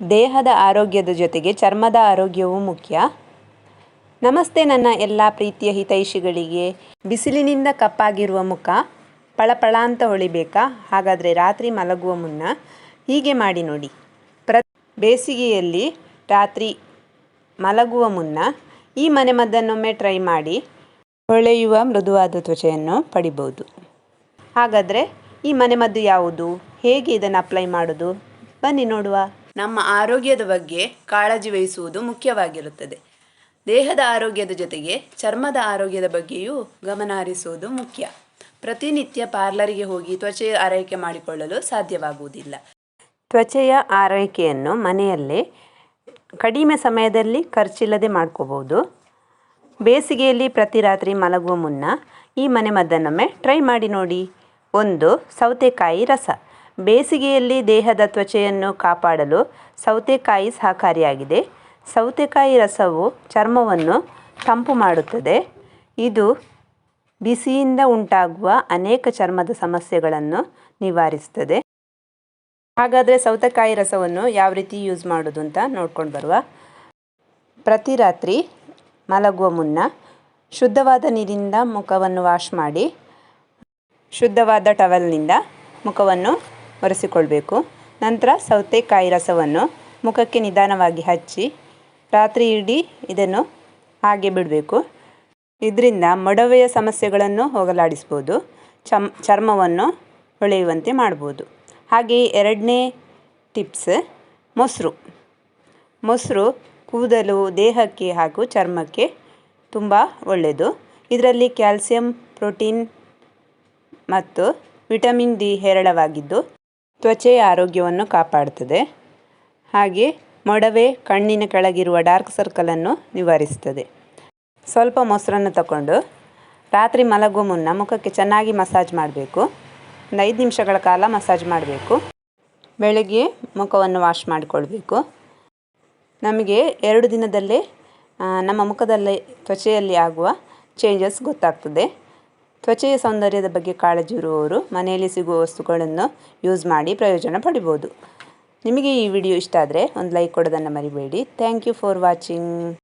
ದೇಹದ ಆರೋಗ್ಯದ ಜೊತೆಗೆ ಚರ್ಮದ ಆರೋಗ್ಯವೂ ಮುಖ್ಯ. ನಮಸ್ತೆ ನನ್ನ ಎಲ್ಲ ಪ್ರೀತಿಯ ಹಿತೈಷಿಗಳಿಗೆ. ಬಿಸಿಲಿನಿಂದ ಕಪ್ಪಾಗಿರುವ ಮುಖ ಪಳಪಳ ಅಂತ ಹೊಳಿಬೇಕಾ? ಹಾಗಾದರೆ ರಾತ್ರಿ ಮಲಗುವ ಮುನ್ನ ಹೀಗೆ ಮಾಡಿ ನೋಡಿ. ಪ್ರ ಬೇಸಿಗೆಯಲ್ಲಿ ರಾತ್ರಿ ಮಲಗುವ ಮುನ್ನ ಈ ಮನೆಮದ್ದನ್ನೊಮ್ಮೆ ಟ್ರೈ ಮಾಡಿ ಹೊಳೆಯುವ ಮೃದುವಾದ ತ್ವಚೆಯನ್ನು ಪಡಿಬೋದು. ಹಾಗಾದರೆ ಈ ಮನೆಮದ್ದು ಯಾವುದು? ಹೇಗೆ ಇದನ್ನು ಅಪ್ಲೈ ಮಾಡೋದು? ಬನ್ನಿ ನೋಡುವ. ನಮ್ಮ ಆರೋಗ್ಯದ ಬಗ್ಗೆ ಕಾಳಜಿ ವಹಿಸುವುದು ಮುಖ್ಯವಾಗಿರುತ್ತದೆ. ದೇಹದ ಆರೋಗ್ಯದ ಜೊತೆಗೆ ಚರ್ಮದ ಆರೋಗ್ಯದ ಬಗ್ಗೆಯೂ ಗಮನ ಹರಿಸುವುದು ಮುಖ್ಯ. ಪ್ರತಿನಿತ್ಯ ಪಾರ್ಲರಿಗೆ ಹೋಗಿ ತ್ವಚೆಯ ಆರೈಕೆ ಮಾಡಿಕೊಳ್ಳಲು ಸಾಧ್ಯವಾಗುವುದಿಲ್ಲ. ತ್ವಚೆಯ ಆರೈಕೆಯನ್ನು ಮನೆಯಲ್ಲೇ ಕಡಿಮೆ ಸಮಯದಲ್ಲಿ ಖರ್ಚಿಲ್ಲದೆ ಮಾಡ್ಕೋಬೋದು ಬೇಸಿಗೆಯಲ್ಲಿ ಪ್ರತಿ ರಾತ್ರಿ ಮಲಗುವ ಮುನ್ನ ಈ ಮನೆಮದ್ದನ್ನೊಮ್ಮೆ ಟ್ರೈ ಮಾಡಿ ನೋಡಿ. ಒಂದು ಸೌತೆಕಾಯಿ ರಸ. ಬೇಸಿಗೆಯಲ್ಲಿ ದೇಹದ ತ್ವಚೆಯನ್ನು ಕಾಪಾಡಲು ಸೌತೆಕಾಯಿ ಸಹಕಾರಿಯಾಗಿದೆ. ಸೌತೆಕಾಯಿ ರಸವು ಚರ್ಮವನ್ನು ತಂಪು ಮಾಡುತ್ತದೆ. ಇದು ಬಿಸಿಯಿಂದ ಉಂಟಾಗುವ ಅನೇಕ ಚರ್ಮದ ಸಮಸ್ಯೆಗಳನ್ನು ನಿವಾರಿಸುತ್ತದೆ. ಹಾಗಾದರೆ ಸೌತೆಕಾಯಿ ರಸವನ್ನು ಯಾವ ರೀತಿ ಯೂಸ್ ಮಾಡೋದು ಅಂತ ನೋಡ್ಕೊಂಡು ಬರುವ. ಪ್ರತಿ ರಾತ್ರಿ ಮಲಗುವ ಮುನ್ನ ಶುದ್ಧವಾದ ನೀರಿನಿಂದ ಮುಖವನ್ನು ವಾಶ್ ಮಾಡಿ, ಶುದ್ಧವಾದ ಟವೆಲ್ನಿಂದ ಮುಖವನ್ನು ಒರೆಸಿಕೊಳ್ಬೇಕು. ನಂತರ ಸೌತೆಕಾಯಿ ರಸವನ್ನು ಮುಖಕ್ಕೆ ನಿಧಾನವಾಗಿ ಹಚ್ಚಿ ರಾತ್ರಿ ಇಡೀ ಇದನ್ನು ಹಾಗೆ ಬಿಡಬೇಕು. ಇದರಿಂದ ಮೊಡವೆಯ ಸಮಸ್ಯೆಗಳನ್ನು ಹೋಗಲಾಡಿಸ್ಬೋದು. ಚಮ್, ಚರ್ಮವನ್ನು ಹೊಳೆಯುವಂತೆ ಮಾಡ್ಬೋದು. ಹಾಗೆಯೇ ಎರಡನೇ ಟಿಪ್ಸ್, ಮೊಸರು. ಮೊಸರು ಕೂದಲು, ದೇಹಕ್ಕೆ ಹಾಗೂ ಚರ್ಮಕ್ಕೆ ತುಂಬ ಒಳ್ಳೆಯದು. ಇದರಲ್ಲಿ ಕ್ಯಾಲ್ಸಿಯಂ, ಪ್ರೋಟೀನ್ ಮತ್ತು ವಿಟಮಿನ್ ಡಿ ಹೇರಳವಾಗಿದ್ದು ತ್ವಚೆಯ ಆರೋಗ್ಯವನ್ನು ಕಾಪಾಡ್ತದೆ. ಹಾಗೆ ಮೊಡವೆ ಕಣ್ಣಿನ ಕೆಳಗಿರುವ ಡಾರ್ಕ್ ಸರ್ಕಲನ್ನು ನಿವಾರಿಸ್ತದೆ. ಸ್ವಲ್ಪ ಮೊಸರನ್ನು ತಗೊಂಡು ರಾತ್ರಿ ಮಲಗುವ ಮುನ್ನ ಮುಖಕ್ಕೆ ಚೆನ್ನಾಗಿ ಮಸಾಜ್ ಮಾಡಬೇಕು. ಒಂದು ಐದು ನಿಮಿಷಗಳ ಕಾಲ ಮಸಾಜ್ ಮಾಡಬೇಕು. ಬೆಳಗ್ಗೆ ಮುಖವನ್ನು ವಾಶ್ ಮಾಡಿಕೊಳ್ಬೇಕು. ನಮಗೆ ಎರಡು ದಿನದಲ್ಲೇ ನಮ್ಮ ಮುಖದಲ್ಲಿ ತ್ವಚೆಯಲ್ಲಿ ಆಗುವ ಚೇಂಜಸ್ ಗೊತ್ತಾಗ್ತದೆ. ತ್ವಚೆಯ ಸೌಂದರ್ಯದ ಬಗ್ಗೆ ಕಾಳಜಿ ಇರುವವರು ಮನೆಯಲ್ಲಿ ಸಿಗುವ ವಸ್ತುಗಳನ್ನು ಯೂಸ್ ಮಾಡಿ ಪ್ರಯೋಜನ ಪಡಿಬೋದು. ನಿಮಗೆ ಈ ವಿಡಿಯೋ ಇಷ್ಟ ಆದರೆ ಒಂದು ಲೈಕ್ ಕೊಡೋದನ್ನು ಮರಿಬೇಡಿ. Thank you for watching